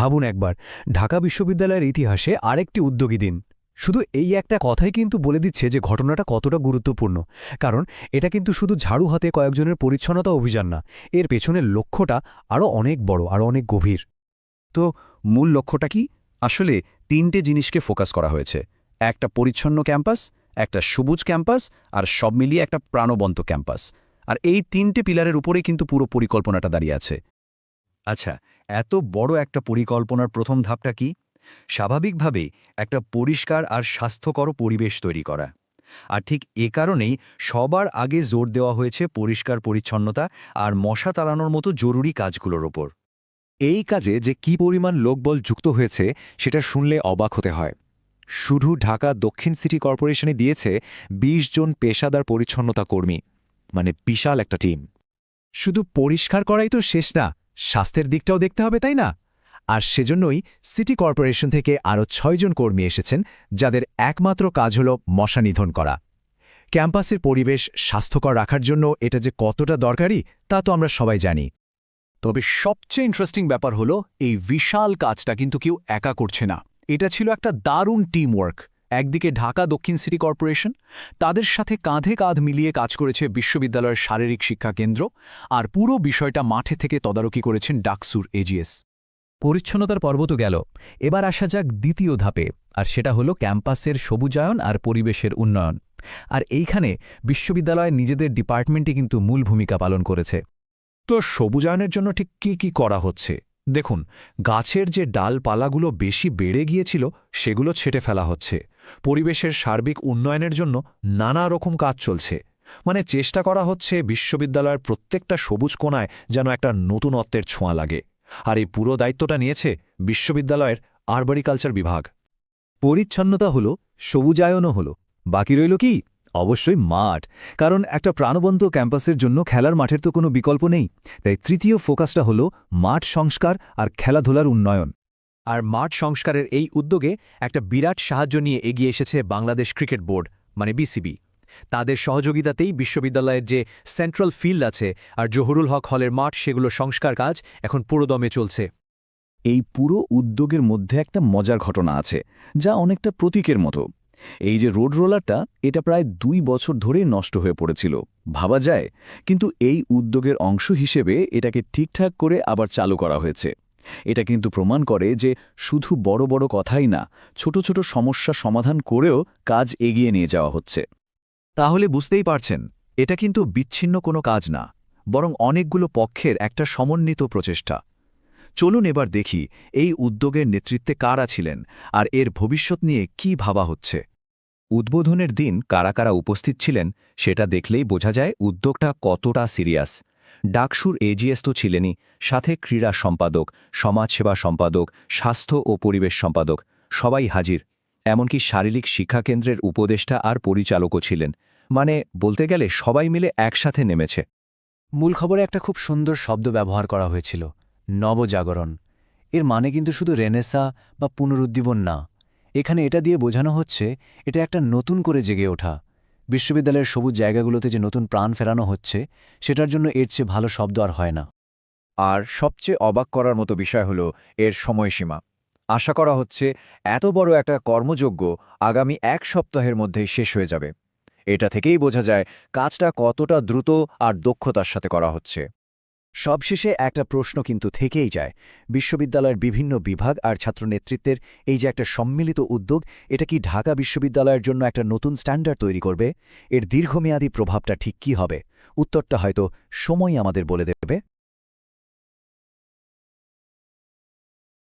ভাবুন একবার, ঢাকা বিশ্ববিদ্যালয়ের ইতিহাসে আরেকটি উদ্যোগী দিন। শুধু এই একটা কথাই কিন্তু বলে দিচ্ছে যে ঘটনাটা কতটা গুরুত্বপূর্ণ। কারণ এটা কিন্তু শুধু ঝাড়ু হাতে কয়েকজনের পরিচ্ছন্নতা অভিযান না, এর পেছনের লক্ষ্যটা আরও অনেক বড় আরও অনেক গভীর। তো মূল লক্ষ্যটা কি? আসলে তিনটে জিনিসকে ফোকাস করা হয়েছে। একটা পরিচ্ছন্ন ক্যাম্পাস, একটা সবুজ ক্যাম্পাস আর সব মিলিয়ে একটা প্রাণবন্ত ক্যাম্পাস। আর এই তিনটে পিলারের উপরেই কিন্তু পুরো পরিকল্পনাটা দাঁড়িয়ে আছে। আচ্ছা এত বড় একটা পরিকল্পনার প্রথম ধাপটা কি? স্বাভাবিকভাবেই একটা পরিষ্কার আর স্বাস্থ্যকর পরিবেশ তৈরি করা। আর ঠিক এ কারণেই সবার আগে জোর দেওয়া হয়েছে পরিষ্কার পরিচ্ছন্নতা আর মশা তাড়ানোর মতো জরুরি কাজগুলোর ওপর। এই কাজে যে কি পরিমাণ লোকবল যুক্ত হয়েছে, সেটা শুনলে অবাক হতে হয়। শুধু ঢাকা দক্ষিণ সিটি কর্পোরেশনে দিয়েছে ২০ জন পেশাদার পরিচ্ছন্নতা কর্মী মানে বিশাল একটা টিম। শুধু পরিষ্কার করাই তো শেষ না স্বাস্থ্যের দিকটাও দেখতে হবে, তাই না? আর সেজন্যই সিটি কর্পোরেশন থেকে আরও ছয়জন কর্মী এসেছেন, যাদের একমাত্র কাজ হল মশা নিধন করা। ক্যাম্পাসের পরিবেশ স্বাস্থ্যকর রাখার জন্য এটা যে কতটা দরকারি, তা তো আমরা সবাই জানি। তবে সবচেয়ে ইন্টারেস্টিং ব্যাপার হলো, এই বিশাল কাজটা কিন্তু কেউ একা করছে না। এটা ছিল একটা দারুণ টিম ওয়ার্ক একদিকে ঢাকা দক্ষিণ সিটি কর্পোরেশন তাদের সাথে কাঁধে কাঁধ মিলিয়ে কাজ করেছে বিশ্ববিদ্যালয়ের শারীরিক শিক্ষা কেন্দ্র আর পুরো বিষয়টা মাঠে থেকে তদারকি করেছেন ডাকসুর এজিএস। পরিচ্ছন্নতার পর্ব তো গেল। এবার আসা যাক দ্বিতীয় ধাপে আর সেটা হলো ক্যাম্পাসের সবুজায়ন আর পরিবেশের উন্নয়ন। আর এইখানে বিশ্ববিদ্যালয় নিজেদের ডিপার্টমেন্টই কিন্তু মূল ভূমিকা পালন করেছে। তো সবুজায়নের জন্য ঠিক কি কি করা হচ্ছে? দেখুন গাছের যে ডালপালাগুলো বেশি বেড়ে গিয়েছিল সেগুলো ছেটে ফেলা হচ্ছে। পরিবেশের সার্বিক উন্নয়নের জন্য নানা রকম কাজ চলছে। মানে চেষ্টা করা হচ্ছে বিশ্ববিদ্যালয়ের প্রত্যেকটা সবুজ কোণায় যেন একটা নতুনত্বের ছোঁয়া লাগে। আর এই পুরো দায়িত্বটা নিয়েছে বিশ্ববিদ্যালয়ের আরবারিকালচার বিভাগ। পরিচ্ছন্নতা হলো, সবুজায়নও হলো। বাকি রইল কি? অবশ্যই মাঠ। কারণ একটা প্রাণবন্ত ক্যাম্পাসের জন্য খেলার মাঠের তো কোনো বিকল্প নেই। তাই তৃতীয় ফোকাসটা হলো মাঠ সংস্কার আর খেলাধুলার উন্নয়ন। আর মাঠ সংস্কারের এই উদ্যোগে একটা বিরাট সাহায্য নিয়ে এগিয়ে এসেছে বাংলাদেশ ক্রিকেট বোর্ড মানে বিসিবি। তাদের সহযোগিতাতেই বিশ্ববিদ্যালয়ের যে সেন্ট্রাল ফিল্ড আছে আর জহুরুল হক হলের মাঠ, সেগুলো সংস্কার কাজ এখন পুরোদমে চলছে। এই পুরো উদ্যোগের মধ্যে একটা মজার ঘটনা আছে, যা অনেকটা প্রতীকের মতো। এই যে রোড রোলারটা, এটা প্রায় দুই বছর ধরে নষ্ট হয়ে পড়েছিল, ভাবা যায়। কিন্তু এই উদ্যোগের অংশ হিসেবে এটাকে ঠিকঠাক করে আবার চালু করা হয়েছে। এটা কিন্তু প্রমাণ করে যে শুধু বড় বড় কথাই না, ছোট ছোট সমস্যা সমাধান করেও কাজ এগিয়ে নিয়ে যাওয়া হচ্ছে। তাহলে বুঝতেই পারছেন, এটা কিন্তু বিচ্ছিন্ন কোনো কাজ না, বরং অনেকগুলো পক্ষের একটা সমন্বিত প্রচেষ্টা। চলুন এবার দেখি এই উদ্যোগের নেতৃত্বে কারা ছিলেন আর এর ভবিষ্যৎ নিয়ে কি ভাবা হচ্ছে। উদ্বোধনের দিন কারা কারা উপস্থিত ছিলেন, সেটা দেখলেই বোঝা যায় উদ্যোগটা কতটা সিরিয়াস। ডাকসুর এজিএস তো ছিলেনই, সাথে ক্রীড়া সম্পাদক, সমাজসেবা সম্পাদক, স্বাস্থ্য ও পরিবেশ সম্পাদক, সবাই হাজির। এমনকি শারীরিক শিক্ষাকেন্দ্রের উপদেষ্টা আর পরিচালকও ছিলেন। মানে বলতে গেলে সবাই মিলে একসাথে নেমেছে। মূল খবরে একটা খুব সুন্দর শব্দ ব্যবহার করা হয়েছিল, নবজাগরণ। এর মানে কিন্তু শুধু রেনেসা বা পুনরুদ্দীবন না। এখানে এটা দিয়ে বোঝানো হচ্ছে, এটা একটা নতুন করে জেগে ওঠা। বিশ্ববিদ্যালয়ের সবুজ জায়গাগুলোতে যে নতুন প্রাণ ফেরানো হচ্ছে, সেটার জন্য এর চেয়ে ভালো শব্দ আর হয় না। আর সবচেয়ে অবাক করার মতো বিষয় হল এর সময়সীমা। আশা করা হচ্ছে এত বড় একটা কর্মযোগ্য আগামী এক সপ্তাহের মধ্যেই শেষ হয়ে যাবে। এটা থেকেই বোঝা যায় কাজটা কতটা দ্রুত আর দক্ষতার সাথে করা হচ্ছে। সবশেষে একটা প্রশ্ন কিন্তু থেকেই যায়। বিশ্ববিদ্যালয়ের বিভিন্ন বিভাগ আর ছাত্র নেতৃত্বের এই যে একটা সম্মিলিত উদ্যোগ, এটা কি ঢাকা বিশ্ববিদ্যালয়ের জন্য একটা নতুন স্ট্যান্ডার্ড তৈরি করবে? এর দীর্ঘমেয়াদী প্রভাবটা ঠিক কী হবে? উত্তরটা হয়তো সময় আমাদের বলে দেবে।